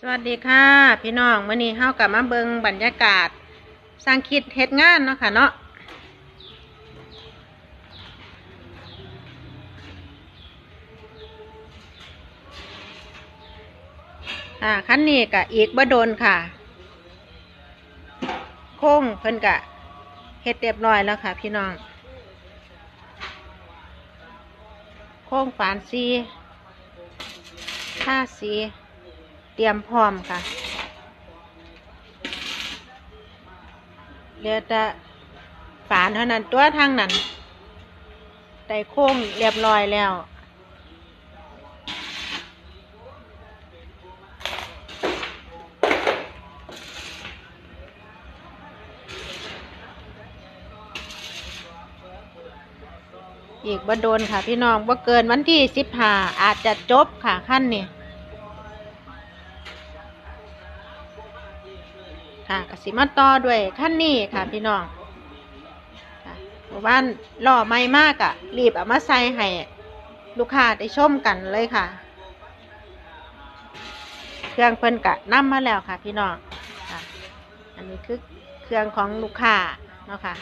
สวัสดีค่ะ พี่น้องวันนี้เฮากลับมาเบิงบรรยากาศ สร้างคิดเฮ็ดงานเนาะค่ะเนาะอ่าคันนี้กะอีกบ่โดนค่ะ โค้งเพิ่นกะเฮ็ดเรียบร้อยแล้วค่ะ พี่น้อง โค้งฝานซีท่าสี เตรียมพร้อมค่ะเดี๋ยวจะฝานเท่านั้นตัวทางนั้นได้โค้งเรียบร้อยแล้วอีกบ่โดนค่ะพี่น้องบ่เกินวันที่สิบห้าอาจจะจบค่ะขั้นนี้ ค่ะกสิมาต่อด้วยขั้นนี้ค่ะพี่น้องค่ะหมู่บ้านล่อไม่มากอะรีบเอามาใส่ให้ลูกค้าได้ชมกันเลยค่ะ เครื่องเพิ่นกะนำมาแล้วค่ะ พี่น้องค่ะ อันนี้คือเครื่องของลูกค้าเนาะค่ะ